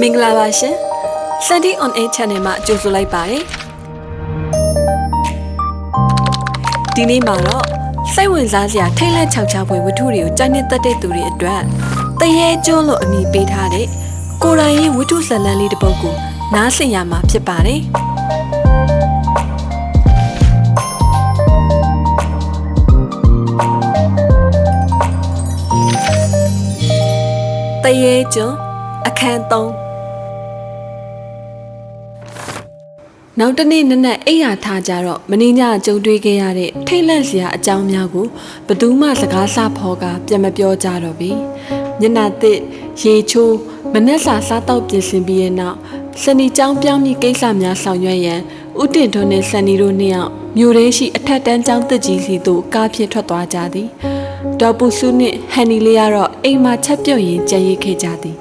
မင်္ဂလာပါရှင် Sandy on Air Channel မှာကြိုဆိုလိုက်ပါတယ်ဒီနေ့မှာတော့စိတ်ဝင်စားစရာထိတ်လန့်ချောက်ချားဖွယ်ဝတ္ထုတွေကိုကြိုက်နေတဲ့တဲ့သူတွေအတွက်တရေကျွန်းလို့အမည်ပေးထားတဲ့ကိုရိုင်းရဲ့ဝတ္ထုဇာတ်လမ်းလေးတစ်ပုဒ်ကိုနားဆင်ရမှာဖြစ်ပါတယ် ရေကျွန်းအခန်း3နောက်တနေ့နက်နက်အိယာထားကြတော့မင်းညကြုံတွေ့ခဲ့ရတဲ့ထိတ်လန့်စရာအကြောင်းများကိုဘယ်သူမှစကားဆဖော်ကပြန်မပြောကြတော့ပြီညနာတစ်ရေချိုးမနက်စာစားတော့ပြင်ဆင်ပြီးရဲ့နောက်စနီចောင်းပြောင်းပြီးကိစ္စများဆောင်ရွက်ရန် ဥတင်ထွန်းနဲ့စနီတို့နှစ်ယောက်မြို့ထဲရှိအထက်တန်းကျောင်းတက်ကြီးစီသို့ကားဖြင့်ထွက်သွားကြသည်ဒေါ်ပူစုနှင့်ဟန်နီလေးကတော့အိမ်မှာချက်ပြုတ်ရင်ကြံရိတ်ခဲ့ကြသည်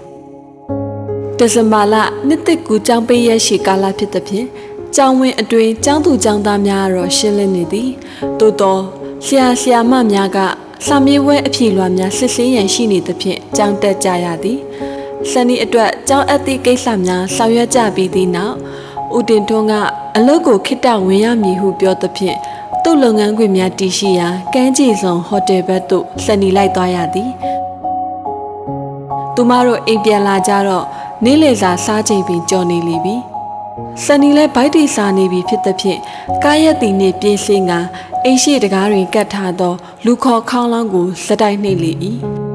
ဒီဇင်ဘာလနှစ်သက်ကူကျောင်းပေးရရှိကာလဖြစ်သဖြင့်ကျောင်းဝင်းအတွင်းကျောင်းသူကျောင်းသားများကတော့ရှင်းလင်းနေသည်သို့တော့ဆရာဆရာမများကစာမေးပွဲအဖြေလွှာများစစ်ဆေးရန်ရှိနေသဖြင့်ကျောင်းတက်ကြရသည်စနေအတွက်ကျောင်းအပ်သည့်ကိစ္စများဆောင်ရွက်ကြပြီးသည့်နောက်ဦးတင်ထွန်းက အလုပ်ကိုခိတ္တဝင်ရမည်ဟုပြောသဖြင့်သူ့လုပ်ငန်းခွင်များတည်ရှိရာကမ်းခြေစုံဟိုတယ်ဘက်သို့စနေလိုက်သွားရသည်သူမတို့အိမ်ပြန်လာကြတော့နေ့လည်စာစားချိန်ပင်ကြော်နေလိပြီ။စနီလည်းဗိုက်တီစားနေပြီဖြစ်သဖြင့်ကားရက်တီနှင့်ပြင်းစင်းကအိမ်ရှိတကားတွင်ကတ်ထားသော လူခေါ်ခေါင်းလောင်းကိုစက်တိုက်နှိပ်လေ၏။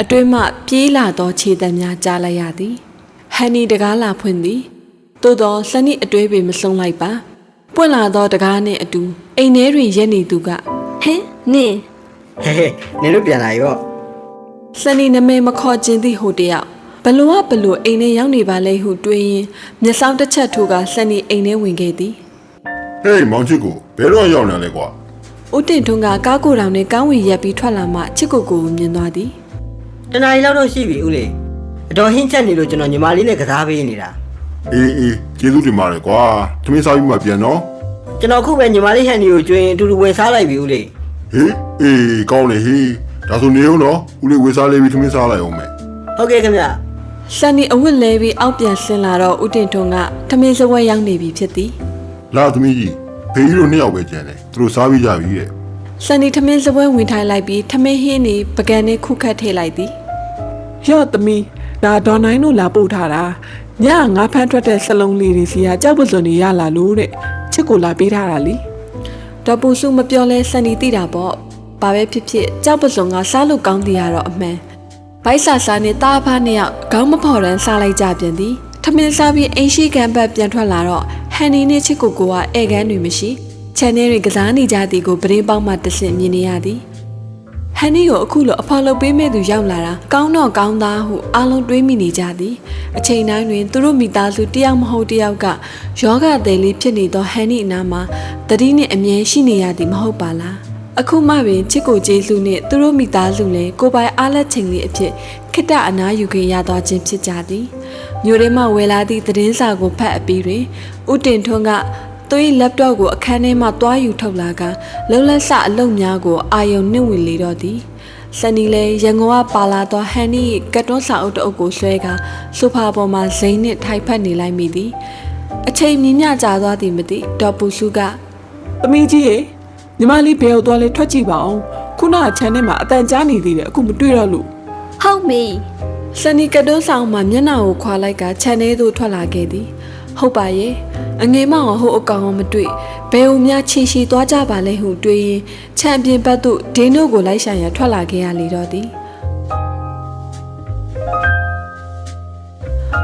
အတွင်းမှပြေးလာသောခြေတံများကြားလိုက်ရသည်။ဟန်နီတကားလာဖွင့်သည်။သို့သောစနီအတွေးပင်မဆုံးလိုက်ပါ။ပွင့်လာသောတကားနှင့်အတူအိမ်ထဲတွင်ရက်နေသူကဟင်နင်ဟဲဟဲနင်တို့ပြန်လာရော့စနီနမဲမခေါ်ခြင်းသည့်ဟိုတယောက်ဘလို့ကဘလို့အိမ်ထဲရောက်နေပါလေဟုတွေးရင်မျက်စောင်းတစ်ချက်ထိုးကစနီအိမ်ထဲဝင်ခဲ့သည်ဟေးမောင်ချစ်ကိုဘယ်တော့ရောက်နေလဲကွာဦးတင်ထွန်းကကားကိုယ်တောင်နဲ့ကောင်းဝီရက်ပြီးထွက်လာမှချစ်ကိုကိုကိုမြင်သွားသည် တနားရီလောက်တော့ရှိပြီဦးလေးအတော်ဟင်းချက်နေလို့ကျွန်တော်ညီမလေးနဲ့ကစားပေးနေတာအေးအေးကျေးဇူးတင်ပါတယ်ကွာသမင်းစားပြီးမှပြန်နော်ကျွန်တော်ခုပဲညီမလေးဟန်ဒီကိုကျွင်းအတူတူဝင်စားလိုက်ပြီဦးလေးဟေးအေးကောင်းလေဟေးဒါဆိုနေဦးနော်ဦးလေးဝေစားလေးပြီးသမင်းစားလိုက်အောင်မယ်ဟုတ်ကဲ့ခင်ဗျစနီအဝတ်လဲပြီးအောက်ပြန်ဆင်းလာတော့ဦးတင်ထွန်းကထမင်းစဝဲရောက်နေပြီဖြစ်သည်လာသမီးကြီးဖေးကြီးတို့နှစ်ယောက်ပဲကြံတယ်သူတို့စားပြီးကြပြီတဲ့စနီထမင်းစပွဲဝင်ထိုင်လိုက်ပြီးထမင်းဟင်းနေပကံနဲ့ခုခတ်ထည့်လိုက်သည် ရော့သမီးဒါဒေါ်နိုင်တို့လာပို့ထားတာညငါဖမ်းထွက်တဲ့စလုံးလေးတွေစီကကြောက်ပစွန်တွေရလာလို့တဲ့ချစ်ကိုလာပေးထားတာလीဒေါ်ပူစုမပြောလဲစနီသိတာပေါ့ဘာပဲဖြစ်ဖြစ်ကြောက်ပစုံကစားလို့ကောင်းသေးရတော့အမှန်ဘိုက်ဆာဆာနဲ့တားဖားနှစ်ယောက်ခေါင်းမဖော်ရန်စားလိုက်ကြပြန်သည်ထမင်းစားပြီးအိမ်ရှိကန်ဘက်ပြန်ထွက်လာတော့ဟန်နီနဲ့ချစ်ကိုကိုကဧကန်တွေမရှိချန်နယ်တွေကစားနေကြသည်ကိုပရင်းပေါက်မှတဆင့်မြင်နေရသည် ဟန်နီကိုအခုလိုအဖော်လုပ်ပေးမဲ့သူရောက်လာတာကောင်းတော့ကောင်းသားဟုအားလုံးတွေးမိနေကြသည်အချိန်တိုင်းတွင်သူတို့မိသားစုတယောက်မဟုတ်တယောက်ကယောဂသည်လေးဖြစ်နေသောဟန်နီအနားမှာတတိနှင့်အမြဲရှိနေရသည်မဟုတ်ပါလားအခုမှပင်ချစ်ကိုကျေးဇူးနှင့်သူတို့မိသားစုလည်းကိုယ်ပိုင်အားလက်ချိန်လေးအဖြစ်ခိတ္တအနာယူခင်ရသွားခြင်းဖြစ်ကြသည်မြို့ထဲမှဝယ်လာသည့်သတင်းစာကိုဖတ်အပြီးတွင်ဦးတင်ထွန်းက သူ၏လပ်တော့ကိုအခန်းထဲမှတွားယူထုတ်လာကလုံလက်ဆအလုပ်များကိုအာယုံနှင့်ဝင်လေတော့သည်စနီလဲရန်ကုန်ကပါလာသောဟန်နီကတ်တွန်းစာအုပ်တအုပ်ကိုဆွဲကဆိုဖာပေါ်မှာဇိမ်းနှင့်ထိုင်ဖက်နေလိုက်မိသည်အချိန်မြင့်မြကြာသွားသည်မသိဒေါ်ပူစုကသမီးကြီးရေညီမလေးဘယ်ကိုသွားလဲထွက်ကြည့်ပါအောင်ခုနကချန်ထဲမှာအတန်ကြားနေသေးတယ်အခုမတွေ့တော့လို့ဟုတ်မေစနီကတ်တွန်းစာအုပ်မှာမျက်နှာကိုခွာလိုက်ကခြံထဲသို့ထွက်လာခဲ့သည်ဟုတ်ပါရဲ့ အငယ်မောင်ဟိုအကောင်မတွေ့ဘယ်ဦးများချီရှိသွားကြပါလဲဟုတွေးရင်ခြံပြင်ဘက်သို့ဒင်းတို့ကိုလိုက်ရှာရန်ထွက်လာခဲ့ရလေတော့သည်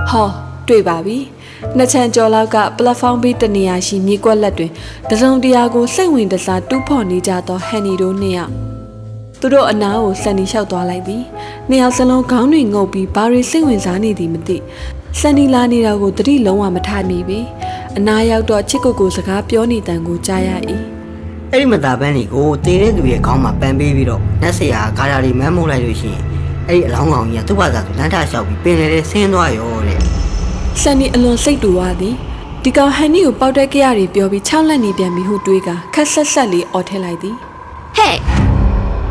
ဟောတွေ့ပါပြီနှစ်ချံကျော်လောက်ကပလက်ဖောင်းဘေးတနေရာရှိမြေကွက်လက်တွင်တစုံတရာကိုစိတ်ဝင်တစားတူးဖော်နေကြသောဟန်နီတို့နှစ်ယောက်သူတို့အနားကိုစန်နီလျှောက်သွားလိုက်သည်နှစ်ယောက်စလုံးခေါင်းတွေငုပ်ပြီးဘာတွေစိတ်ဝင်စားနေသည်မသိစန်နီလာနေတာကိုတတိလုံးဝမထားမိပြီ အနားရောက်တော့ချစ်ကိုကိုစကားပြောနေတန်ကိုကြားရ၏။အဲ့ဒီမသားပန်းလေးကိုတေးတဲ့သူရဲ့ခေါင်းမှာပန်ပေးပြီးတော့နတ်ဆရာဂါရာတွေမမ်းမိုးလိုက်လို့ရှိရင်အဲ့ဒီအလောင်းကောင်ကြီးကသူ့ဘာသာသူလမ်းထလျှောက်ပြီးပင်လေတဲ့ဆင်းသွားရောတဲ့စန်နီအလွန်စိတ်တူသွားသည်ဒီကောင်ဟန်နီကိုပေါက်တဲ့ကြရတွေပြောပြီး၆လက်နေပြန်ပြီဟုတွေးကခက်ဆက်ဆက်လေးអော်ထဲလိုက်သည်ဲ့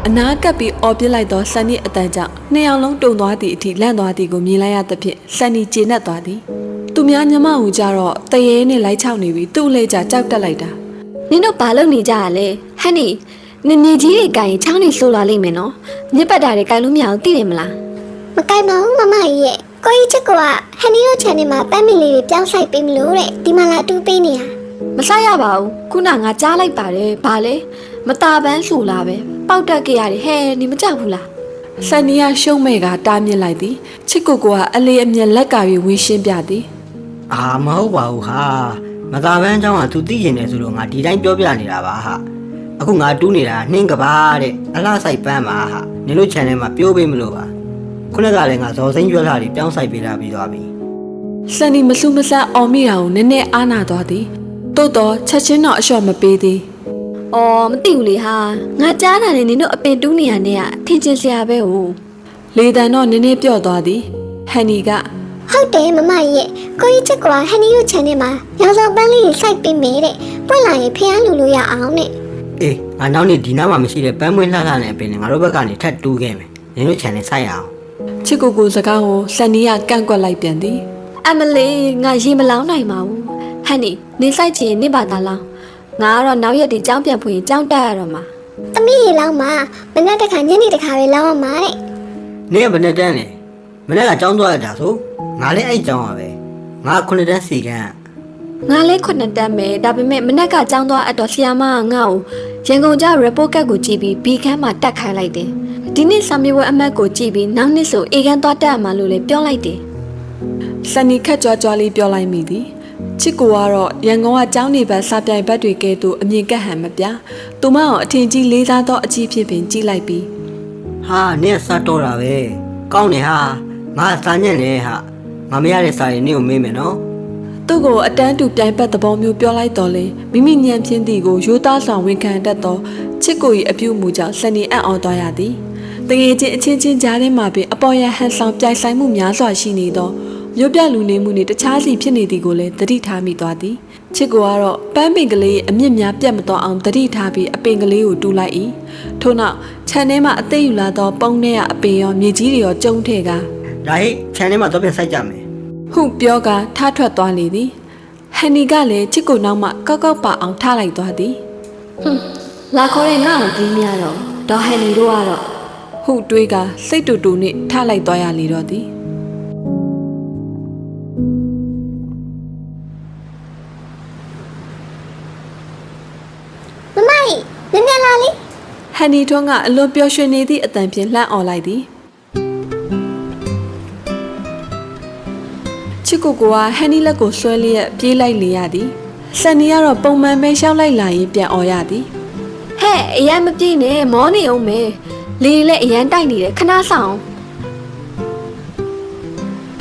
အနာကပ်ပြီးအော်ပြစ်လိုက်သောဆန်နီအတန်ကြောင့်နှစ်ယောက်လုံးတုံသွားသည့်အထိလန့်သွားသည်ကိုမြင်လိုက်ရသဖြင့်ဆန်နီကျေနပ်သွားသည် သူများညမကိုကြတော့တရေနဲ့လိုက်ချောက်နေပြီးသူ့အလေကြကြောက်တက်လိုက်တာနင်တို့ဘာလုပ်နေကြရလဲဟန်နီနင်မြေကြီးတွေကင်ချောင်းနေဆိုးလာလိမ့်မယ်နော်ညစ်ပတ်တာတွေကင်လို့မရအောင်သိတယ်မလားမကိုင်ပါဘူးမမကြီးရဲ့ကိုကြီးချစ်ကဟန်နီယို channel မှာပန်းမီလေးတွေပြောင်းဆိုင်ပေးမလို့တဲ့ဒီမှာလာတူးပေးနေရမဆိုင်ရပါဘူးခုနငါကြားလိုက်ပါတယ်ဘာလဲမตาပန်းဆိုလာပဲပေါက်တက်ကြရတယ်ဟဲ့နင်မကြောက်ဘူးလားဆန်နီကရှုံးမဲ့ကတားမြစ်လိုက်သည်ချစ်ကိုကအလေးအမြတ်လက်ကာ၍ဝင်းရှင်းပြသည် အာမဟုတ်ပါဘူးဟာမသာပန်းအကြောင်းက तू သိကျင်တယ်ဆိုတော့ငါဒီတိုင်းပြောပြနေတာပါဟာအခုငါတူးနေတာနှင်းကပါတဲ့အလားဆိုင်ပန်းပါဟာနင်တို့ channel မှာပြောပေးမလို့ပါခုနကလည်းငါဇော်စိမ့်ရွက်လာတွေပြောင်းဆိုင်ပေးတာပြီးသွားပြီဆန်နီမဆုမဆန်းအော်မိတာကိုနည်းနည်းအားနာသွားသည်သို့တော့ချက်ချင်းတော့အလျှော့မပေးသည်အော်မသိဘူးလေဟာငါကြားတာနဲ့နင်တို့အပင်တူးနေရတဲ့ကထင်ကျင်စရာပဲဟိုလေတံတော့နည်းနည်းပြော့သွားသည်ဟန်နီက ဟုတ်တယ်မမကြီးရဲ့ကိုကြီးချစ်ကဟန်နီယို channel မှာရောင်စုံပန်းလေးတွေစိုက်ပေးမယ်တဲ့ပွင့်လာရင်ဖះလူလို့ရအောင်တဲ့အေးငါနောက်နေ့ဒီနားမှာမရှိတဲ့ပန်းမွေးလှလှနဲ့အပင်နဲ့ငါတို့ဘက်ကနေထပ်တူးခဲ့မယ်နင်တို့ channel ဆိုင်ရအောင်ချစ်ကိုကိုစကားကိုဆန်နီကကန့်ကွက်လိုက်ပြန်သည်အမလေးငါရေမလောင်းနိုင်ပါဘူးဟန်နီနင်ဆိုင်ချင်နင်ပါသားလောင်းငါကတော့နောက်ရက်ဒီကြောင်းပြန်ဖွင့်ရင်ကြောင်းတက်ရတော့မှာသမီးရေလောင်းမှာမနေ့တခါညနေတခါပဲလောင်းအောင်ပါတဲ့နင်ကဘယ်နဲ့တန်းလဲ မနေ့ကကြောင်းသွားရတာဆိုငါလည်းအဲ့ကြောင်းပါပဲငါခုနှစ်တန်းစီကန်းငါလည်းခုနှစ်တန်းပဲဒါပေမဲ့မနက်ကကြောင်းသွားအတော့ဆီယာမကငါ့ကိုရန်ကုန်ကျ report ကတ်ကိုကြည့်ပြီးဘီခန်းမှာတက်ခိုင်းလိုက်တယ်ဒီနေ့စာမေးပွဲအမတ်ကိုကြည့်ပြီးနောက်နှစ်ဆိုအေကန်သွားတက်ရမှာလို့လည်းပြောလိုက်တယ်ဆန်နီခက်ကြွားကြွားလေးပြောလိုက်မိသည်ချစ်ကိုကတော့ရန်ကုန်ကကျောင်းနေဘက်စာပြိုင်ဘက်တွေကဲ့သို့အမြင်ကက်ဟန်မပြသူမအောင်အထင်ကြီးလေးစားသောအကြီးဖြစ်ပင်ကြည့်လိုက်ပြီးဟာနင်ကစားတော့တာပဲကောင်းတယ်ဟာ ငါစာညံ့နေဟာငါမရတဲ့စာရင်နင့်ကိုမေးမယ်နော်သူ့ကိုအတန်းတူပြိုင်ဘက်သဘောမျိုးပြောလိုက်တော့လေမိမိညံပြင်းသည်ကိုရိုးသားစွာဝန်ခံတတ်သောချစ်ကို၏အပြုအမူကြောင့်ဆန်နီအံ့ဩသွားရသည်တငယ်ချင်းအချင်းချင်းကြားထဲမှာပင်အပေါ်ရဟန်ဆောင်ပြိုင်ဆိုင်မှုများစွာရှိနေသောမြို့ပြလူနေမှုနှင့်တခြားစီဖြစ်နေသည်ကိုလည်းသတိထားမိသွားသည်ချစ်ကိုကတော့ပန်းပင်ကလေးအမြင့်များပြတ်မသွားအောင်သတိထားပြီးအပင်ကလေးကိုတူးလိုက်၏ထို့နောက်ခြံထဲမှအသေးယူလာသောပုံထဲကအပင်ရောမြေကြီးတွေရောကျုံထဲက ဒါဟိ channel မှာတော့ပြန်စိုက်ကြမယ်ဟုပြောကထားထွက်သွားလေသည်ဟန်နီကလည်းချစ်ကိုနောက်မှကောက်ကောက်ပါအောင်ထားလိုက်သွားသည်ဟွန်းလာခေါ်တဲ့ငါ့ကိုပြီးမြတော့ဒေါ်ဟန်နီတို့ကတော့ဟုတွေးကစိတ်တူတူနှင့်ထားလိုက်သွားရလေတော့သည်မမကြီးနင်မြန်လာလေဟန်နီထွန်းကအလွန်ပျော်ရွှင်နေသည့်အတန်ဖြင့်လှမ်းអော်လိုက်သည် ချစ်ကိုကဟန်နီလက်ကိုဆွဲလျက်ပြေးလိုက်လေရသည်ဆန်နီကတော့ပုံမှန်ပဲရှောက်လိုက်လာရင်ပြန်អော်ရသည်ဟဲ့အရန်မပြေးနဲ့မောနေအောင်မယ်လေလည်းအရန်တိုက်နေတယ်ခဏဆောင်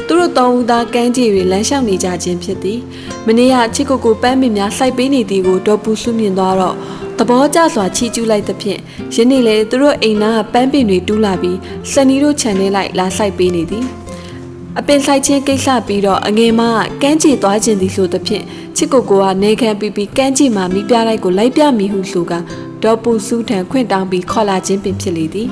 သူတို့တောင်းဦးသားကန်းကြီးတွေလမ်းလျှောက်နေကြခြင်းဖြစ်သည်မနေ့ကချစ်ကိုကိုပန်းမင်များစိုက်ပေးနေသည်ကိုဒေါ်ပူစုမြင်သွားတော့သဘောကျစွာချီးကျူးလိုက်သဖြင့်ယနေ့လေသူတို့အိမ်နာကပန်းပင်တွေတူးလာပြီးစနီတို့ခြံထဲလိုက်လာစိုက်ပေးနေသည် အပင်ဆိုင်ချင်းကိစ္စပြီးတော့အငယ်မကကန်းကြီးသွားခြင်းသည်ဆိုသဖြင့်ချစ်ကိုကိုကနေခံပြီးပြီးကန်းကြီးမှာမိပြလိုက်ကိုလိုက်ပြမိဟုဆိုကဒေါ်ပူစုထံခွင့်တောင်းပြီးခေါ်လာခြင်းပင်ဖြစ်လေသည်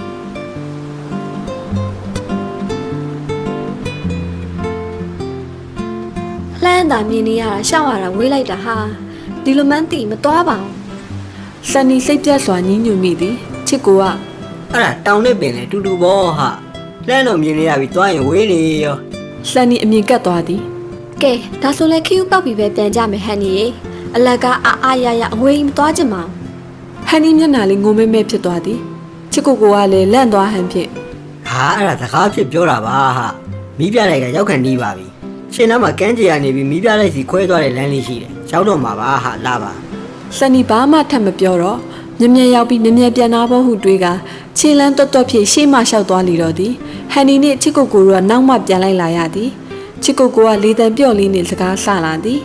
လှမ်းတာမြင်နေရတာရှောက်ရတာဝေးလိုက်တာဟာဒီလိုမှန်းသိမသွားပါဘူးစနီစိတ်ပြတ်စွာညှဉ်းညူမိသည်ချစ်ကိုကအဲ့ဒါတောင်းနေပင်လေတူတူဘောဟာလှမ်းတော့မြင်နေရပြီတွားရင်ဝေးနေရော စနီအမြင်ကပ်သွားသည်ကဲဒါဆိုလဲခ ्यू ပောက်ပြီးပဲပြန်ကြမယ်ဟန်နီရေအလကားအာအာရရအဝေးမသွားချင်ပါဘူးဟန်နီမျက်နှာလေးငိုမဲမဲဖြစ်သွားသည်ချစ်ကိုကိုကလည်းလန့်သွားဟန်ဖြင့်ဟာအဲ့ဒါစကားဖြစ်ပြောတာပါဟာမီးပြလိုက်ကရောက်ခံနေပါပြီရှင်နားမှာကန်းကြီးကနေပြီးမီးပြလိုက်စီခွဲသွားတဲ့လမ်းလေးရှိတယ်ရောက်တော့မှာပါဟာလာပါစနီဘာမှထပ်မပြောတော့ မြင်မြင်ရောက်ပြီးမြင်မြင်ပြန်လာဖို့ဟုတွေးကခြေလန်းတွတ်တွတ်ဖြင့်ရှေ့မှလျှောက်သွားလေတော့သည်ဟန်နီနှင့်ချစ်ကိုကိုတို့ကနောက်မှပြန်လိုက်လာရသည်ချစ်ကိုကိုကလေတံပြော့လေးနှင့်စကားဆလာသည်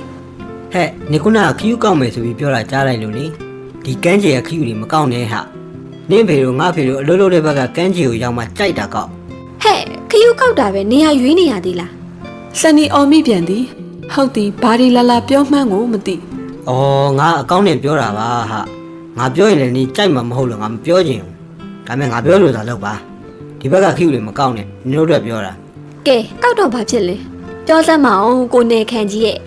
ဟဲ့နေခုနကခီးယူကောက်မယ်ဆိုပြီးပြောတာကြားလိုက်လို့လေဒီကန်းကြီးကခီးယူတွေမကောက်နဲ့ဟာနင့်ဖေတို့ငါဖေတို့အလုပ်လုပ်တဲ့ဘက်ကကန်းကြီးကိုရောက်မှကြိုက်တာကောက်ဟဲ့ခ ्यू ကောက်တာပဲနေရရွေးနေရသေးလားစနီအော်မိပြန်သည်ဟုတ်သည်ဘာဒီလာလာပြောမှန်းကိုမသိ။အော်ငါအကောင့်နဲ့ပြောတာပါဟာ။ ငငါပြောရင်လည်းနေကြိုက်မှာမဟုတ်လို့ငါမပြောချင်ဘူးဒါပေမဲ့ငါပြောလို့သာလုပ်ပါဒီဘက်ကခီးတွေမကောက်နဲ့နင်တို့တို့ပြောတာကဲကောက်တော့ဘာဖြစ်လဲပြောစမ်းမအောင်ကိုနေခန့်ကြီးရဲ့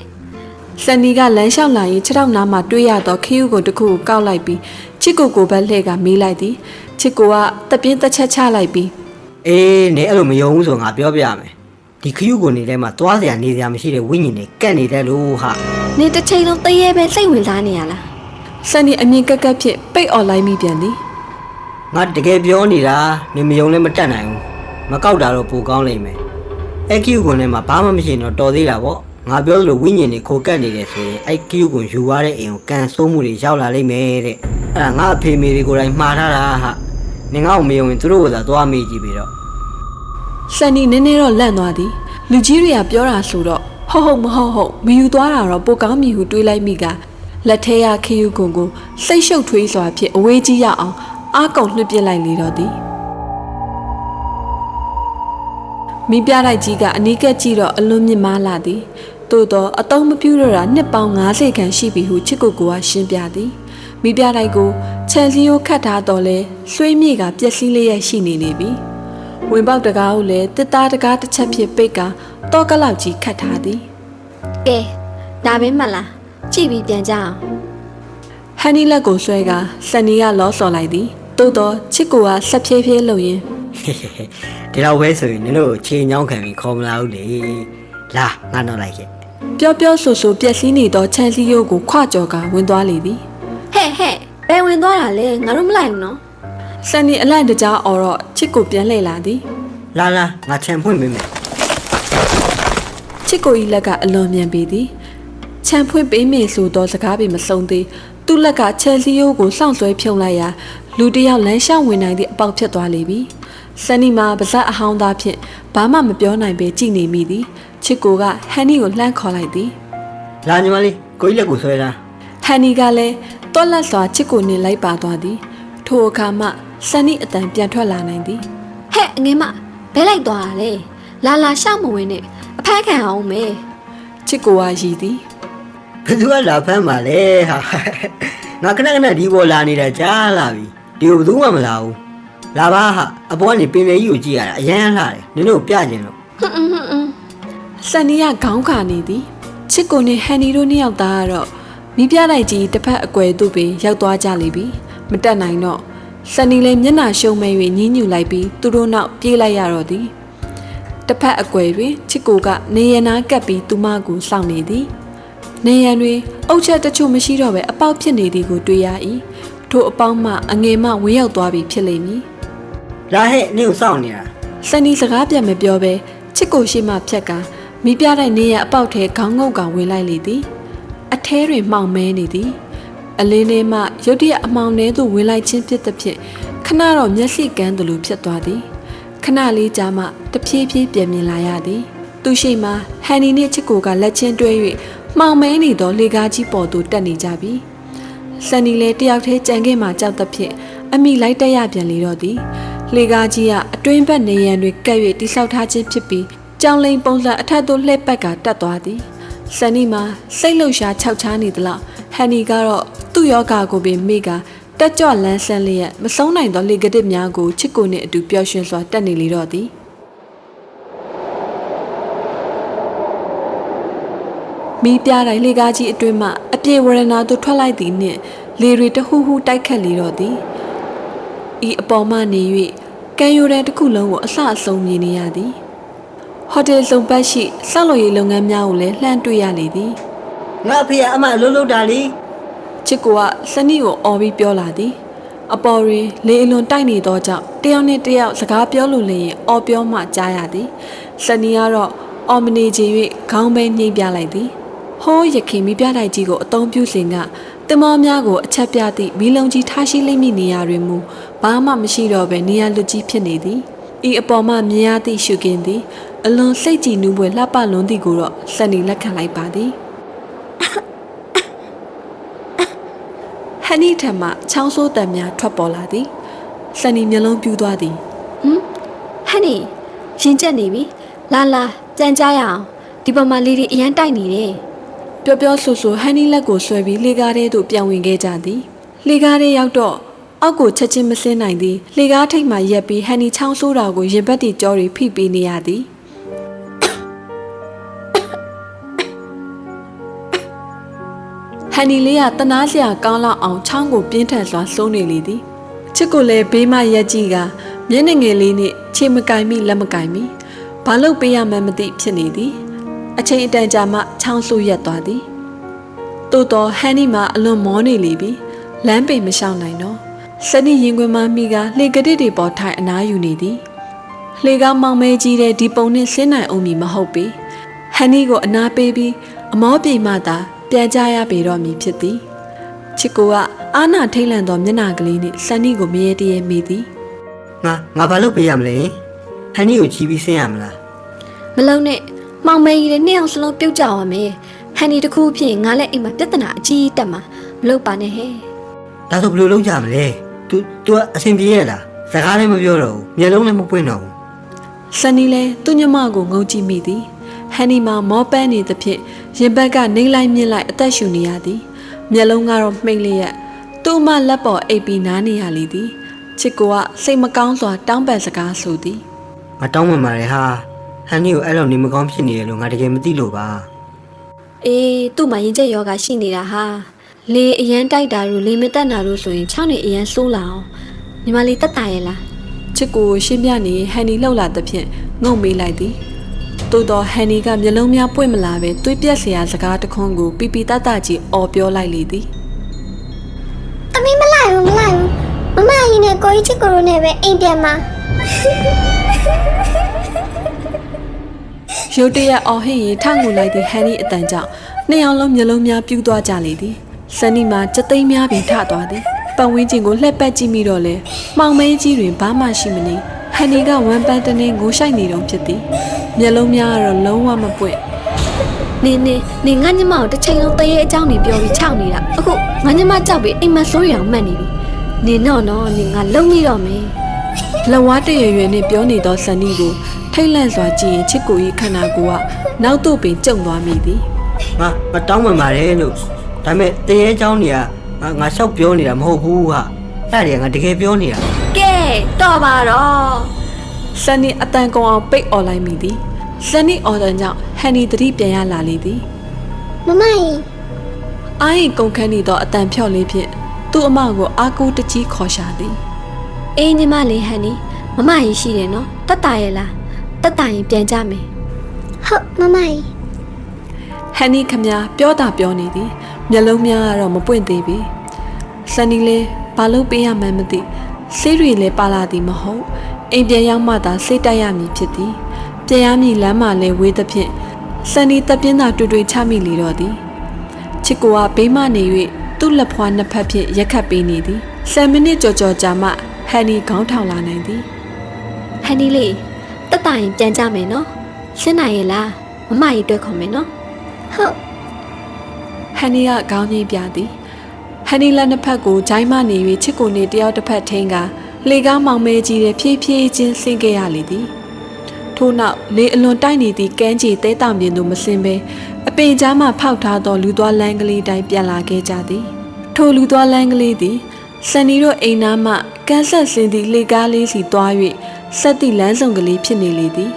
စန်နီကလမ်းလျှောက်လာရင်ခြေထောက်နားမှာတွေးရတော့ခီးယူကိုတစ်ခုကိုကောက်လိုက်ပြီးချစ်ကိုကိုပဲလှည့်ကမေးလိုက်သည်ချစ်ကိုကတပြင်းတစ်ချက်ချလိုက်ပြီးအေးနေအဲ့လိုမယုံဘူးဆိုငါပြောပြမယ်ဒီခီးကိုနေထဲမှာသွားစရာနေစရာမရှိတဲ့ဝိညာဉ်တွေကတ်နေတယ်လို့ဟာနေတစ်ချိန်လုံးတရေပဲစိတ်ဝင်စားနေရလား စန်နီအမြင်ကက်ကက်ဖြစ်ပိတ်អော်လိုက်မိပြန်သည်ငါတကယ်ပြောနေတာနေမယုံလည်းမတတ်နိုင်ဘူးမကောက်တာတော့ပိုကောင်းလိမ့်မယ်အဲ့ခီးကိုနေမှာဘာမှမရှိရင်တော့တော်သေးတာပေါ့ငါပြောသလိုဝိညာဉ်တွေခိုကတ်နေတယ်ဆိုရင်အဲ့ခီးကိုယူရတဲ့အိမ်ကိုကန်ဆိုးမှုတွေရောက်လာလိမ့်မယ်တဲ့အဲ့ဒါငါအဖေမေတွေကိုယ်တိုင်မှားထားတာဟာနေငါ့ကိုမယုံရင်သူတို့ကသာသွားမေးကြည့်ပြီးတော့စန်နီနည်းနည်းတော့လန့်သွားသည်လူကြီးတွေကပြောတာဆိုတော့ဟုတ်ဟုတ်မဟုတ်ဟုတ်မယူသွားတာတော့ပိုကောင်းမြည်ဟုတွေးလိုက်မိက လက်ထဲရခီးယူကိုကိုစိတ်ရှုပ်ထွေးစွာဖြင့်အဝေးကြီးရအောင်အားကုန်လွှတ်ပစ်လိုက်လေတော့သည်မိပြလိုက်ကြီးကအနီးကပ်ကြည့်တော့အလွန်မြင့်မားလာသည်သို့တော့အတုံးမပြူတော့တာနှစ်ပေါင်း90ခန့်ရှိပြီဟုချစ်ကိုကိုကရှင်းပြသည်မိပြလိုက်ကိုချန်စီယိုခတ်ထားတော့လဲဆွေးမြေကပျက်စီးလေးရရှိနေနေပြီဝင်ပေါက်တကားကိုလည်းတစ်သားတကားတစ်ချက်ဖြစ်ပိတ်ကတော့ကလောက်ကြီးခတ်ထားသည်ကဲဒါပဲမလား ကြည့်ပြီးပြန်ကြအောင်ဟန်နီလက်ကိုဆွဲကစန်နီကလောဆော်လိုက်သည်သို့တော့ချစ်ကိုကဆက်ဖြည်းဖြည်းလှုပ်ရင်းဒီတော့ပဲဆိုရင်နင်တို့ခြေညောင်းခံပြီးခေါ်မလာဘူးလေလာငါတော့လိုက်ခဲ့ပျော့ပျော့ဆူဆူပျက်စီးနေသောချန်စီယိုကိုခွကြော်ကဝင်သွားလေသည်ဟဲ့ဟဲ့ဘယ်ဝင်သွားတာလဲငါတို့မလိုက်ဘူးနော်စန်နီအလန့်တကြားအော်တော့ချစ်ကိုပြန်လှည့်လာသည်လာလာငါချန်ဖွင့်ပေးမယ်ချစ်ကို၏လက်ကအလွန်မြန်ပေသည် ချန်ဖွင့်ပေးမေဆိုသောစကားပေမဆုံးသေးသူ့လက်ကချန်စီယိုကိုစောင့်ဆွဲဖြုံလိုက်ရာလူတစ်ယောက်လမ်းလျှောက်ဝင်နိုင်သည့်အပေါက်ဖြစ်သွားလေပြီစန်နီမှာပါဇက်အဟောင်းသားဖြင့်ဘာမှမပြောနိုင်ပဲကြည်နေမိသည်ချစ်ကိုကဟန်နီကိုလှမ်းခေါ်လိုက်သည်လာညီမလေးကိုကြီးလက်ကိုဆွဲတာဟန်နီကလည်းတောလက်စွာချစ်ကိုနေလိုက်ပါသွားသည်ထိုအခါမှစန်နီအတန်ပြန်ထွက်လာနိုင်သည်ဟဲ့အငယ်မဘဲလိုက်သွားတာလေလာလာရှောက်မဝင်နဲ့အဖက်ခံအောင်မေချစ်ကိုကရည်သည် ဘယ်သူကလာဖမ်းပါလဲဟာငါခဏခဏဒီပေါ်လာနေတာကြားလာပြီဒီကိုဘယ်သူမှမလာဘူးလာပါဟာအပေါ်ကနေပင်ပယ်ကြီးကိုကြည့်ရတာအရန်လှတယ်နင်တို့ပြကျင်လို့ဟွန်းဟွန်းဟွန်းဟွန်းစန်နီကခေါင်းခါနေသည်ချစ်ကိုနဲ့ဟန်နီတို့နှစ်ယောက်သားကတော့မိပြလိုက်ကြီးတစ်ဖက်အကွယ်သို့ပင်ရောက်သွားကြလိမ့်ပြီမတက်နိုင်တော့စန်နီလည်းမျက်နှာရှုံးမဲ၍ညှင်းညူလိုက်ပြီးသူတို့နောက်ပြေးလိုက်ရတော့သည်တစ်ဖက်အကွယ်တွင်ချစ်ကိုကနေရနာကပ်ပြီးသူမကိုစောင့်နေသည် နေရန်တွင်အုတ်ချက်တချို့မရှိတော့ပဲအပေါက်ဖြစ်နေသည်ကိုတွေ့ရ၏ထိုအပေါက်မှအငယ်မှဝင်းရောက်သွားပြီဖြစ်လိမ့်မည်လာဟဲ့နင့်ကိုစောင့်နေတာစန်နီစကားပြန်မပြောပဲချစ်ကိုရှိမှဖြက်ကမိပြတဲ့နေရအပေါက်ထဲခေါင်းငုတ်ကဝင်လိုက်လေသည်အထဲတွင်မှောင်မဲနေသည်အလင်းထဲမှရုတ်တရက်အမောင်ထဲသို့ဝင်လိုက်ခြင်းဖြစ်သည်ဖြင့်ခဏတော့မျက်စိကန်းသလိုဖြစ်သွားသည်ခဏလေးကြာမှတဖြည်းဖြည်းပြန်မြင်လာရသည် သူရှိမှဟန်နီနှင့်ချစ်ကိုကလက်ချင်းတွဲ၍ မှောင်မဲနေသောလေကားကြီးပေါ်သို့တက်နေကြပြီစန်နီလည်းတယောက်တည်းကြံခဲ့မှကြောက်သဖြင့်အမိလိုက်တက်ရပြန်လေတော့သည်လေကားကြီးကအတွင်းဘက်နေရန်တွေကပ်၍တိဆောက်ထားခြင်းဖြစ်ပြီးကြောင်လိန်ပုံစံအထက်သို့လှည့်ပတ်ကတက်သွားသည်စန်နီမှာစိတ်လှုပ်ရှားခြောက်ချားနေသလောက်ဟန်နီကတော့သူ့ယောဂါကိုပင်မိကတက်ကြွလန်းဆန်းလျက်မဆုံးနိုင်သောလေကတစ်များကိုချစ်ကိုနှင့်အတူပျော်ရွှင်စွာတက်နေလေတော့သည် မိပြတိုင်းလေကားကြီးအတွင်းမှအပြေဝရဏသို့ထွက်လိုက်သည်နှင့်လေတွေတဟူဟူတိုက်ခတ်လေတော့သည်ဤအပေါ်မှနေ၍ကံရိုတဲ့တစ်ခုလုံးကိုအဆအဆုံးမြင်နေရသည်ဟိုတယ်စုံပတ်ရှိစောက်လို့ရေးလုပ်ငန်းများကိုလည်းလှမ်းတွေ့ရလေသည်ငါအဖေကအမအလုံးလုံးတာလीချစ်ကိုကစနီကိုអော်ပြီးပြောလာသည်အပေါ်တွင်လေအလွန်တိုက်နေသောကြောင့်တယောက်နဲ့တယောက်စကားပြောလို့လျင်အော်ပြောမှကြားရသည်စနီကတော့အော်မနေချင်၍ခေါင်းပဲညှိပြလိုက်သည် ဟိုးရခင်မိပြလိုက်ကြီးကိုအတုံးပြုစဉ်ကတင်မောများကိုအချက်ပြသည့်မီးလုံးကြီးထားရှိလိမ့်မည်နေရာတွင်မူဘာမှမရှိတော့ဘဲနေရာလွတ်ကြီးဖြစ်နေသည်ဤအပေါ်မှမြင်ရသည့်ရှုကင်းသည်အလွန်စိတ်ကြည်နူးပွဲလှပလွန်းသည်ကိုတော့စနီလက်ခံလိုက်ပါသည်ဟန်နီထံမှချောင်းဆိုးတံများထွက်ပေါ်လာသည်စနီမျက်လုံးပြူးသွားသည်ဟန်နီရင်ကျက်နေပြီလာလာကြံကြရအောင်ဒီပေါ်မှာလေးတွေအရန်တိုက်နေတယ် ပျော်ပျော်ဆူဆူဟန်နီလက်ကိုဆွဲပြီးလေကားထဲသို့ပြန်ဝင်ခဲ့ကြသည်လှေကားထဲရောက်တော့အောက်ကိုချက်ချင်းမစင်းနိုင်သည်လှေကားထိပ်မှရက်ပြီးဟန်နီချောင်းဆိုးတာကိုရင်ဘတ်တီကြောတွေဖိပေးနေရသည်ဟန်နီလေးကတနာစရာကောင်းလောက်အောင်ချောင်းကိုပြင်းထန်စွာစိုးနေလေသည်ချစ်ကိုလည်းဘေးမှရက်ကြည့်ကမျက်နှာငယ်လေးနဲ့ခြေမကင်မိလက်မကင်မိဘာလို့ပေးရမှန်းမသိဖြစ်နေသည် အချိန်အတန်ကြာမှချောင်းဆိုးရက်သွားသည်တိုးတော့ဟန်နီမှာအလွန်မောနေလေပြီလမ်းပေမရှောင်နိုင်တော့စနီရင်ခွင်မမိကလှေကတစ်တွေပေါ်ထိုင်အနားယူနေသည်လှေကမောင်မဲကြီးတဲ့ဒီပုံနဲ့ဆင်းနိုင်အောင်မီမဟုတ်ပေဟန်နီကိုအနားပေးပြီးအမောပြေမှသာပြန်ကြရပေတော့မည်ဖြစ်သည်ချစ်ကိုကအာနာထိတ်လန့်သောမျက်နှာကလေးနဲ့စနီကိုမရေတရေမိသည်ငါငါဘာလုပ်ပေးရမလဲဟန်နီကိုချီးပြီးဆင်းရမလားမလုံးနဲ့ မောင်မဲကြီးတဲ့နှစ်အောင်စလုံးပြုတ်ကြပါမယ်ဟန်ဒီတစ်ခုဖြစ်ရင်ငါလည်းအိမ်မှာပြဿနာအကြီးတက်မှာမလုပ်ပါနဲ့ဟဲ့ဒါဆိုဘယ်လိုလုပ်ကြမလဲ तू तू အဆင်ပြေရလားစကားလည်းမပြောတော့ဘူးမျက်လုံးလည်းမပွင့်တော့ဘူးဆန်နီလဲသူ့ညမကိုငုံကြည့်မိသည်ဟန်နီမှာမောပန်းနေသဖြင့်ရင်ဘတ်ကနေလိုက်မြင့်လိုက်အသက်ရှူနေရသည်မျက်လုံးကတော့မှိတ်လျက်သူ့အမလက်ပေါ်အိပ်ပြီးနားနေရလေသည်ချစ်ကိုကစိတ်မကောင်းစွာတောင်းပန်စကားဆိုသည်ငါတောင်းပန်ပါတယ်ဟာ ဟန်နီကိုအဲ့လိုနေမကောင်းဖြစ်နေတယ်လို့ငါတကယ်မသိလို့ပါအေးသူ့မှာရင်ကျက်ယောဂရှိနေတာဟာလေအရန်တိုက်တာတို့လေမတက်တာတို့ဆိုရင်ခြောက်နေအရန်ဆိုးလာအောင်ညီမလေးတက်တာရဲ့လားချစ်ကိုရှင်းပြနေဟန်နီလှုပ်လာသဖြင့်ငုံမေးလိုက်သည်သို့တော့ဟန်နီကမျက်လုံးများပွင့်မလာပဲတွေးပြက်စရာစကားတစ်ခွန်းကိုပီပီတတကြီးအော်ပြောလိုက်လေသည်အမေမလိုက်ဘူးမလိုက်ဘူးမမရင်နဲ့ကိုကြီးချစ်ကိုရိုနဲ့ပဲအိမ်ပြန်မှာ ရုတ်တရက်အော်ဟစ်ရင်ထငူလိုက်သည့်ဟန်နီအတန်ကြောင့်နှစ်ယောက်လုံးမျက်လုံးများပြူးသွားကြလေသည်ဆန်နီမှာစက်သိမ်းများပင်ထသွားသည်ပတ်ဝန်းကျင်ကိုလှည့်ပတ်ကြည့်မိတော့လေမှောင်မဲကြီးတွင်ဘာမှရှိမနေဟန်နီကဝမ်ပန်းတနေငိုရှိုက်နေတုံဖြစ်သည်မျက်လုံးများကတော့လုံးဝမပွင့်နေနေနေငါညီမကိုတစ်ချိန်လုံးတရေအကြောင်းနေပြောပြီးခြောက်နေတာအခုငါညီမကြောက်ပြီးအိမ်မှာစိုးရအောင်မှတ်နေပြီနေတော့နော်နေငါလုံမိတော့မယ် လက်ဝါးတရရွယ်နဲ့ပြောနေသောဆန်နီကိုထိတ်လန့်စွာကြည့်ရင်ချစ်ကို၏ခန္ဓာကိုယ်ကနောက်သို့ပင်ကျုံသွားမိသည် ငါမတောင်းပန်ပါတယ်လို့ဒါပေမဲ့တရေเจ้าနေကငါငါလျှောက်ပြောနေတာမဟုတ်ဘူးဟာအဲ့ဒါတွေကငါတကယ်ပြောနေတာ ကဲတော့ပါတော့ ဆန်နီအတန်ကုန်အောင်ပိတ်អော်လိုက်မိသည်ဆန်နီအော်တန်ကြောင့်ဟန်နီတတိပြန်ရလာလေသည် မမကြီး အာရင်ကုန်ခန်းနေသောအတန်ဖြော့လေးဖြင့်သူ့အမကိုအာကိုတကြီးခေါ်ရှာသည် အေးညီမလေးဟန်နီမမကြီးရှိတယ်နော်တက်တာရဲ့လားတက်တာရင်ပြန်ကြမယ်ဟုတ်မမကြီးဟန်နီခမပြောတာပြောနေသည်မျက်လုံးများကတော့မပွင့်သေးပြီဆန်နီလည်းဘာလို့ပေးရမှန်းမသိဆေးတွေလည်းပါလာသည်မဟုတ်အိမ်ပြန်ရောက်မှသာစိတ်တက်ရမည်ဖြစ်သည်ပြန်ရမည်လမ်းမှလည်းဝေးသဖြင့်ဆန်နီတပ်ပြင်းသာတွေ့တွေ့ချမိလေတော့သည်ချစ်ကိုကဘေးမှနေ၍သူ့လက်ဖွားနှစ်ဖက်ဖြင့်ရက်ခတ်ပေးနေသည်10မိနစ်ကြော်ကြော်ကြာမှ ဟန်နီခေါင်းထောင်လာနိုင်သည်ဟန်နီလေးတက်တာရင်ပြန်ကြမယ်နော်ရှင်းနိုင်ရဲ့လားမမကြီးတွေ့ခေါ်မယ်နော်ဟုတ်ဟန်နီကခေါင်းကြီးပြသည်ဟန်နီလက်နှစ်ဖက်ကိုဂျိုင်းမနေ၍ချစ်ကိုနေတယောက်တစ်ဖက်ထိန်ကလေကားမောင်မဲကြီးတဲ့ဖြည်းဖြည်းချင်းဆင်းခဲ့ရလေသည်ထို့နောက်လေအလွန်တိုက်နေသည့်ကမ်းခြေတဲတောင်ပြင်သို့မဆင်းဘဲအပင်ကြားမှဖောက်ထားသောလူသွားလမ်းကလေးတိုင်းပြန်လာခဲ့ကြသည်ထိုလူသွားလမ်းကလေးသည်စန်နီတို့အိမ်နားမှ ကန်းဆက်ဆင်းသည့်လေကားလေးစီသွား၍ဆက်သည့်လမ်းဆောင်ကလေးဖြစ်နေလေသည်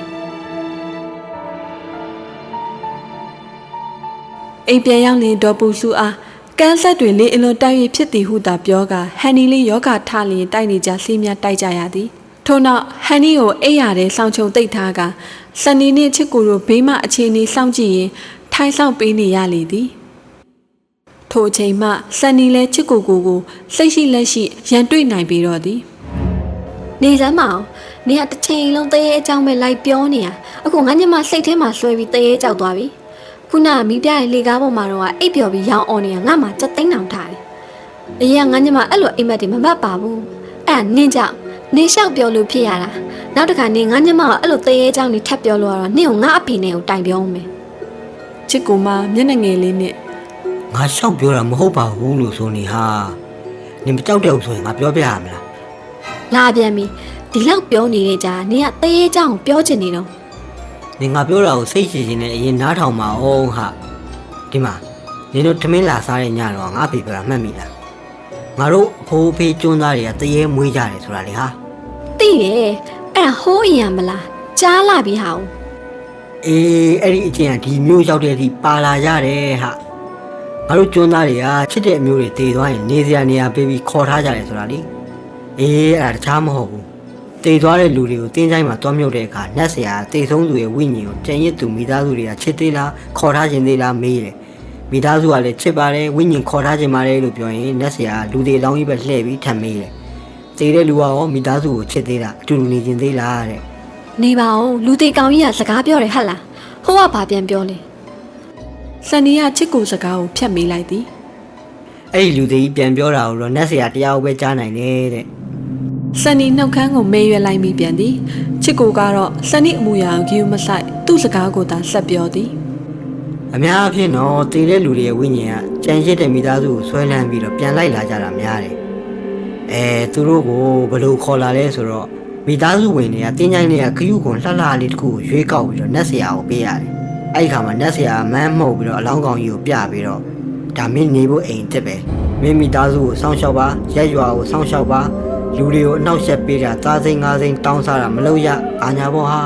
အိမ်ပြန်ရောက်လင်ဒေါ်ပူစုအားကန်းဆက်တွင်လေအလွန်တိုက်၍ဖြစ်သည်ဟုသာပြောကဟန်နီလေးယောဂထလျင်တိုက်နေကြဆေးများတိုက်ကြရသည်ထို့နောက်ဟန်နီကိုအိပ်ရတဲ့ဆောင်းချုံတိတ်ထားကစန်နီနှင့်ချစ်ကိုတို့ဘေးမှအခြေအနေစောင့်ကြည့်ရင်ထိုင်ဆောင်ပေးနေရလေသည် ထိုအချိန်မှစန်နီလဲချစ်ကိုကိုကိုစိတ်ရှိလက်ရှိရန်တွေ့နိုင်ပြီတော့သည်နေစမ်းမအောင်နေကတစ်ချိန်လုံးတရေအကြောင်းပဲလိုက်ပြောနေရအခုငါညီမစိတ်ထဲမှာဆွဲပြီးတရေကြောက်သွားပြီခုနကမိပြရဲ့လေကားပေါ်မှာတော့အိပ်ပျော်ပြီးရောင်းအော်နေရငါမှစက်သိန်းတောင်ထားတယ်အရင်ကငါညီမအဲ့လိုအိမ်မက်တွေမမတ်ပါဘူးအဲ့ဒါနင်းကြောင့်နေလျှောက်ပြောလို့ဖြစ်ရတာနောက်တစ်ခါနေငါညီမကအဲ့လိုတရေအကြောင်းတွေထပ်ပြောလို့ကတော့နင့်ကိုငါအဖေနဲ့ကိုတိုင်ပြောအောင်မယ်ချစ်ကိုမမျက်နှာငယ်လေးနဲ့ ငါလျှောက်ပြောတာမဟုတ်ပါဘူးလို့ဆိုနေဟာနေမကြောက်တဲ့ဘူးဆိုရင်ငါပြောပြရမလားလာပြန်ပြီဒီလောက်ပြောနေတဲ့ကြာနေကတရေအကြောင်းကိုပြောချင်နေတော့နေငါပြောတာကိုစိတ်ရှည်ရှည်နဲ့အရင်နားထောင်ပါအောင်ဟာဒီမှာနေတို့ထမင်းလာစားတဲ့ညတော့ငါဖေပြောတာမှတ်မိလားငငါတို့အဖိုးအဖေးကျွန်းသားတွေကတရေမွေးကြတယ်ဆိုတာလေဟာသိတယ်အဲ့ဒါဟိုးအရင်မလားကြားလာပြီဟာဦးအေးအဲ့ဒီအကျင့်ကဒီမျိုးရောက်တဲ့အထိပါလာရတယ်ဟာ ငါတို့ကျွန်းသားတွေကချစ်တဲ့အမျိုးတွေတည်သွားရင်နေစရာနေရာပေးပြီးခေါ်ထားကြတယ်ဆိုတာလေအေးအဲ့ဒါတခြားမဟုတ်ဘူးတည်သွားတဲ့လူတွေကိုတင်းချိုင်းမှာတွားမြုပ်တဲ့အခါနတ်ဆရာတည်ဆုံးသူရဲ့ဝိညာဉ်ကိုကြံရစ်သူမိသားစုတွေကချစ်သေးလားခေါ်ထားခြင်းသေးလားမေးတယ်မိသားစုကလည်းချစ်ပါတယ်ဝိညာဉ်ခေါ်ထားခြင်းပါတယ်လို့ပြောရင်နတ်ဆရာလူတွေလောင်းကြီးပဲလှည့်ပြီးထပ်မေးတယ်တည်တဲ့လူကရောမိသားစုကိုချစ်သေးလားအတူတူနေခြင်းသေးလားတဲ့နေပါဦးလူသေးကောင်ကြီးကစကားပြောတယ်ဟဟလားဟိုကဘာပြန်ပြောလဲ ဆန်နီကချစ်ကိုစကားကိုဖြတ်မိလိုက်သည်အဲ့ဒီလူတွေကြီးပြန်ပြောတာကိုတော့နတ်ဆရာတရားကိုပဲကြားနိုင်တယ်တဲ့ဆန်နီနှုတ်ခမ်းကိုမဲရွက်လိုက်မိပြန်သည်ချစ်ကိုကတော့ဆန်နီအမူအရာကိုဂယူမဆိုင်သူ့စကားကိုသာဆက်ပြောသည်အများအားဖြင့်တော့တည်တဲ့လူတွေရဲ့ဝိညာဉ်ကကြံရစ်တဲ့မိသားစုကိုဆွဲလန်းပြီးတော့ပြန်လိုက်လာကြတာများတယ်အဲသူတို့ကိုဘယ်လိုခေါ်လာလဲဆိုတော့မိသားစုဝင်တွေကတင်းချိုင်းတွေကခရုကွန်လှလှလေးတစ်ခုကိုရွေးကောက်ပြီးတော့နတ်ဆရာကိုပေးရတယ် အဲ့ဒီခါမှာနတ်ဆရာကမန်းမှုတ်ပြီးတော့အလောင်းကောင်ကြီးကိုပြပြီးတော့ဒါမင်းနေဖို့အိမ်တက်ပဲမင်းမိသားစုကိုစောင့်ရှောက်ပါရက်ရွာကိုစောင့်ရှောက်ပါလူတွေကိုအနှောက်အယှက်ပေးတာသားစိမ်းငါးစိမ်းတောင်းစားတာမလုပ်ရအာညာဘောဟာ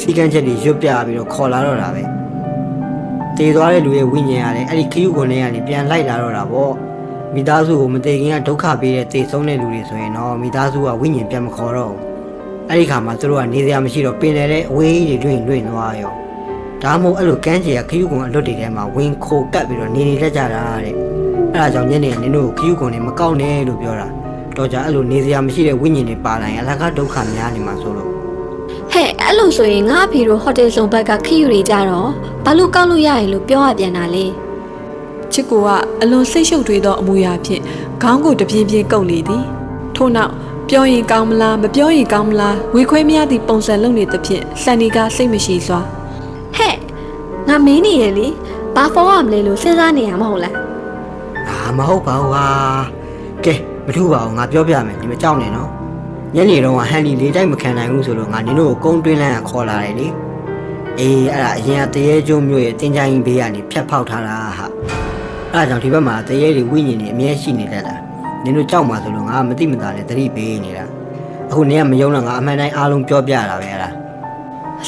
စီကံချက်တွေရွတ်ပြပြီးတော့ခေါ်လာတော့တာပဲတည်သွားတဲ့လူရဲ့ဝိညာဉ်ကလည်းအဲ့ဒီခရုကွန်ထဲကနေပြန်လိုက်လာတော့တာပေါ့မိသားစုကိုမတည်ခင်ကဒုက္ခပေးတဲ့တည်ဆုံးတဲ့လူတွေဆိုရင်တော့မိသားစုကဝိညာဉ်ပြန်မခေါ်တော့ဘူးအဲ့ဒီခါမှာသူတို့ကနေစရာမရှိတော့ပင်လယ်တဲ့အဝေးကြီးတွေတွင်တွင်သွားရော ဒါမှမဟုတ်အဲ့လိုကန်းချေကခရုကွန်အလွတ်တွေထဲမှာဝင်ခိုကပ်ပြီးတော့နေနေလက်ကြတာတဲ့အဲ့ဒါကြောင့်ညနေကနင်တို့ခရုကွန်တွေမကောက်နဲ့လို့ပြောတာတော့ကြအဲ့လိုနေစရာမရှိတဲ့ဝိညာဉ်တွေပါလာရင်အလကားဒုက္ခများနေမှာဆိုလို့ဟဲ့အဲ့လိုဆိုရင်ငါအဖေတို့ဟိုတယ်ဆောင်ဘက်ကခီယူတွေကြတော့ဘာလို့ကောက်လို့ရရင်လို့ပြောရပြန်တာလေချစ်ကိုကအလွန်စိတ်ရှုပ်ထွေးသောအမူအရာဖြင့်ခေါင်းကိုတပြင်းပြင်းကုတ်လေသည်ထို့နောက်ပြောရင်ကောင်းမလားမပြောရင်ကောင်းမလားဝေခွဲမရသည့်ပုံစံလုပ်နေသဖြင့်ဆန်နီကစိတ်မရှိစွာဟဲ့ ငါမင်းနေရလေဘာဖော်ရမလဲလို့စဉ်းစားနေရမဟုတ်လားအာမဟုတ်ပါဘူးဟာကဲမထူပါဘူးငါပြောပြမယ်ဒီမကြောက်နဲ့နော်ညနေတော့ဟန်ဒီလေးတိုက်မခံနိုင်ဘူးဆိုလို့ငါနင်တို့ကိုကုန်းတွင်းလန်းကခေါ်လာတယ်လေအေးအဲ့ဒါအရင်ကတရေကျုံမျိုးရဲ့တင်ချိုင်းဘေးကနေဖြတ်ဖောက်ထားတာဟာအဲ့ဒါကြောင့်ဒီဘက်မှာတရေတွေဝိညာဉ်တွေအမြဲရှိနေတတ်တာနင်တို့ကြောက်မှာဆိုလို့ငါမသိမသာနဲ့သတိပေးနေတာအခုနင်ကမယုံတော့ငါအမှန်တိုင်းအားလုံးပြောပြတာပဲအဲ့ဒါ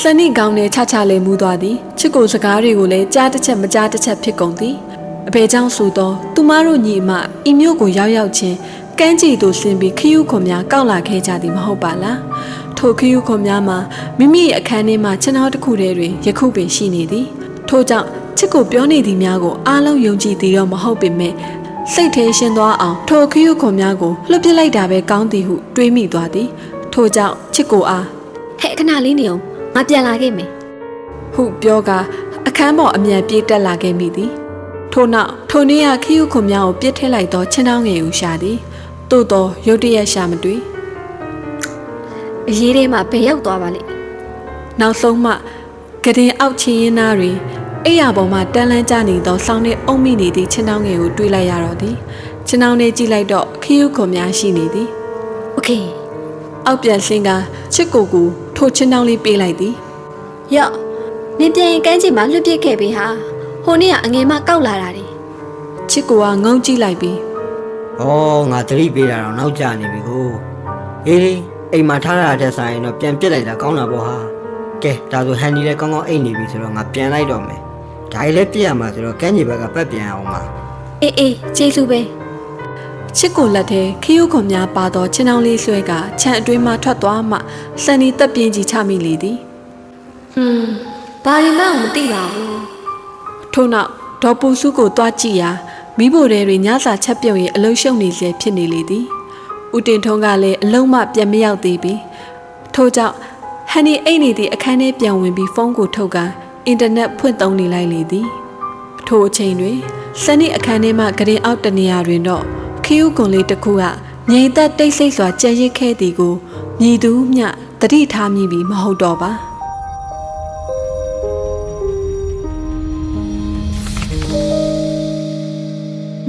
ဆန်နီကောင်းနဲ့ချချလေးမူသွားသည်ချစ်ကိုစကားတွေကိုလည်းကြားတစ်ချက်မကြားတစ်ချက်ဖြစ်ကုန်သည်အဖေကြောင့်ဆိုသောသူမတို့ညီအမဤမျိုးကိုရောက်ရောက်ချင်းကမ်းခြေသို့ဆင်းပြီးခရူးခွန်များကောက်လာခဲ့ကြသည်မဟုတ်ပါလားထိုခရူးခွန်များမှာမိမိရဲ့အခန်းထဲမှာခြေနှောက်တစ်ခုတည်းတွင်ယခုပင်ရှိနေသည်ထို့ကြောင့်ချစ်ကိုပြောနေသည်များကိုအားလုံးယုံကြည်သည်တော့မဟုတ်ပေမဲ့စိတ်ထဲရှင်းသွားအောင်ထိုခရူးခွန်များကိုလွှတ်ပစ်လိုက်တာပဲကောင်းသည်ဟုတွေးမိသွားသည်ထို့ကြောင့်ချစ်ကိုအားဟဲ့ခဏလေးနေအောင် ငါပြန်လာခဲ့မယ် ဟုပြောကာအခန်းပေါ်အမြန်ပြေးတက်လာခဲ့မိသည်ထို့နောက်ထိုနေ့ကခီးယူခွန်များကိုပြစ်ထည့်လိုက်သောချင်းတောင်းငယ်ကိုရှာသည်သို့သောရုတ်တရက်ရှာမတွေ့ အရေးထဲမှာဘယ်ရောက်သွားပါလိမ့် နောက်ဆုံးမှကတင်အောက်ချင်းရင်သားတွင်အိယာပေါ်မှတန်းလန်းကျနေသောဆောင်းနှင့်အုံမိနေသည့်ချင်းတောင်းငယ်ကိုတွေးလိုက်ရတော့သည်ချင်းတောင်းနဲ့ကြည့်လိုက်တော့ခီးယူခွန်များရှိနေသည် โอเค အောက်ပြန်ဆင်းကချစ်ကိုကို ထိုချင်းတောင်းလေးပေးလိုက်သည်ရော့နင်ပြန်ရင်ကန်းချင်မှာလွတ်ပစ်ခဲ့ပြီဟာဟိုနေ့ကအငယ်မကောက်လာတာတွေချစ်ကိုကငုံကြည့်လိုက်ပြီးဩငါသတိပေးတာတော့နောက်ကျနေပြီကိုအေးအိမ်မှာထားရတဲ့ဆိုင်ရင်တော့ပြန်ပြစ်လိုက်တာကောင်းတာပေါ့ဟာကဲဒါဆိုဟန်ဒီလည်းကောင်းကောင်းအိတ်နေပြီဆိုတော့ငါပြန်လိုက်တော့မယ်ဒါကြီးလည်းပြစ်ရမှာဆိုတော့ကန်းကြီးဘက်ကပတ်ပြန်အောင်ပါအေးအေးကျေးဇူးပဲ ချစ်ကိုလက်ထဲခီးယူခွန်များပါသောချင်းတောင်းလေးဆွဲကခြံအတွင်းမှထွက်သွားမှစန်နီတက်ပြင်းကြီးချမိလေသည်ဟွန်းဘာရင်မှမသိပါဘူးထို့နောက်ဒေါ်ပူစုကိုတွားကြည့်ရာမိဖို့တွေတွင်ညစာချက်ပြုတ်ရင်အလုံးရှုံနေစေဖြစ်နေလေသည်ဦးတင်ထုံးကလည်းအလုံးမပြန်မရောက်သေးပြီထို့ကြောင့်ဟန်နီအိတ်နေသည့်အခန်းထဲပြန်ဝင်ပြီးဖုန်းကိုထုတ်ကအင်တာနက်ဖွင့်သုံးနေလိုက်လေသည်ထိုအချိန်တွင်စနီအခန်းထဲမှဂရင်အောက်တနေရာတွင်တော့ ခီးယူကွန်လေးတစ်ခုကငြိမ်သက်တိတ်ဆိတ်စွာကြံရစ်ခဲ့သည်ကိုမြည်သူမျှတတိထားမိပြီမဟုတ်တော့ပါ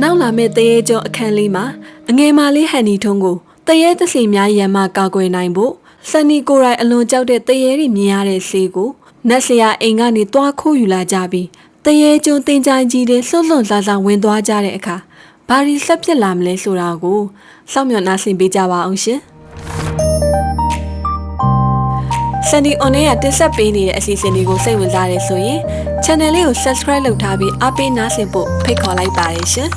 နောက်လာမယ့်တရေကျော်အခန်းလေးမှာအငယ်မလေးဟန်နီထုံးကိုတရေသစီများရံမှကာကွယ်နိုင်ဖို့စနီကိုရိုင်အလွန်ကြောက်တဲ့တရေတွေမြင်ရတဲ့ဆေးကိုနတ်ဆရာအိမ်ကနေတွားခိုးယူလာကြပြီးတရေကျွန်းတင်ကြိုင်ကြီးတွေလှုပ်လှုပ်ဆာဆာဝင်သွားကြတဲ့အခါ ဘာရီဆက်ဖြစ်လာမလဲဆိုတာကိုစောင့်မျှော်နားဆင်ပေးကြပါအောင်ရှင်စန်ဒီအွန်ရဲ့တင်ဆက်ပေးနေတဲ့အစီအစဉ်တွေကိုစိတ်ဝင်စားတယ်ဆိုရင် channel လေးကို subscribe လုပ်ထားပြီးအားပေးနားဆင်ဖို့ဖိတ်ခေါ်လိုက်ပါတယ်ရှင်